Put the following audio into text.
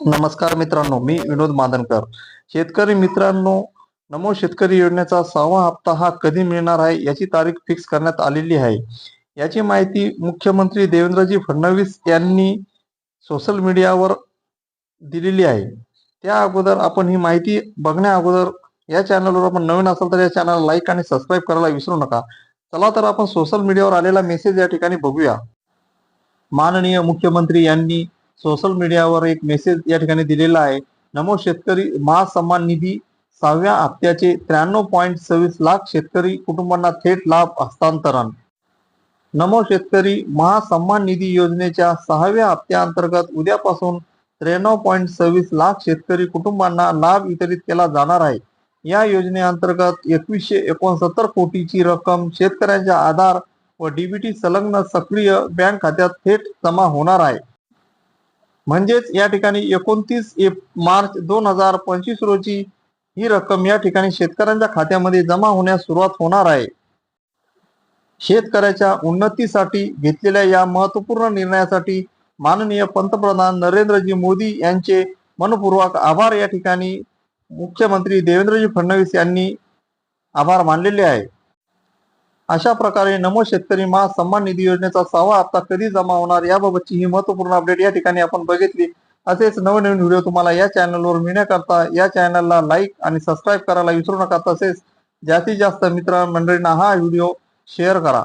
नमस्कार मित्रांनो मी विनोद मादनकर. शेतकरी मित्रांनो नमो शेतकरी योजनेचा सहावा हप्ता हा कधी मिळणार आहे याची तारीख फिक्स करण्यात आलेली आहे. याची माहिती मुख्यमंत्री देवेंद्रजी फडणवीस यांनी सोशल मीडियावर दिलेली आहे. त्या अगोदर आपण ही माहिती बघण्या अगोदर या चॅनलवर आपण नवीन असाल तर या चॅनलला लाईक आणि सबस्क्राईब करायला विसरू नका. चला तर आपण सोशल मीडियावर आलेला मेसेज या ठिकाणी बघूया. माननीय मुख्यमंत्री यांनी सोशल मीडियावर एक मेसेज या ठिकाणी दिलेला आहे. नमो शेतकरी महासन्मान निधी सहाव्या हप्त्याचे त्र्याण्णव पॉईंट सव्वीस लाख शेतकरी कुटुंबांना थेट लाभ हस्तांतरण. नमो शेतकरी महासन्मान निधी योजनेच्या सहाव्या हप्त्याअंतर्गत उद्यापासून त्र्याण्णव पॉईंट सव्वीस लाख शेतकरी कुटुंबांना लाभ वितरित केला जाणार आहे. या योजनेअंतर्गत एकवीसशे एकोणसत्तर कोटीची रक्कम शेतकऱ्यांच्या आधार व डीबीटी संलग्न सक्रिय बँक खात्यात थेट जमा होणार आहे. म्हणजेच या ठिकाणी एकोणतीस मार्च दोन हजार पंचवीस रोजी ही रक्कम या ठिकाणी शेतकऱ्यांच्या खात्यामध्ये जमा होण्यास सुरुवात होणार आहे. शेतकऱ्याच्या उन्नतीसाठी घेतलेल्या या महत्त्वपूर्ण निर्णयासाठी माननीय पंतप्रधान नरेंद्रजी मोदी यांचे मनपूर्वक आभार या ठिकाणी मुख्यमंत्री देवेंद्रजी फडणवीस यांनी आभार मानलेले आहे. अशा प्रकारे नमो शेतकरी महा सन्मान निधी योजनेचा सहावा हप्ता कधी जमा होणार याबाबतची ही महत्त्वपूर्ण अपडेट या ठिकाणी आपण बघितली. असेच नवनवीन व्हिडिओ तुम्हाला या चॅनलवर मिळण्याकरता या चॅनलला लाईक आणि सबस्क्राईब करायला विसरू नका. तसेच जास्तीत जास्त मित्र मंडळींना हा व्हिडिओ शेअर करा.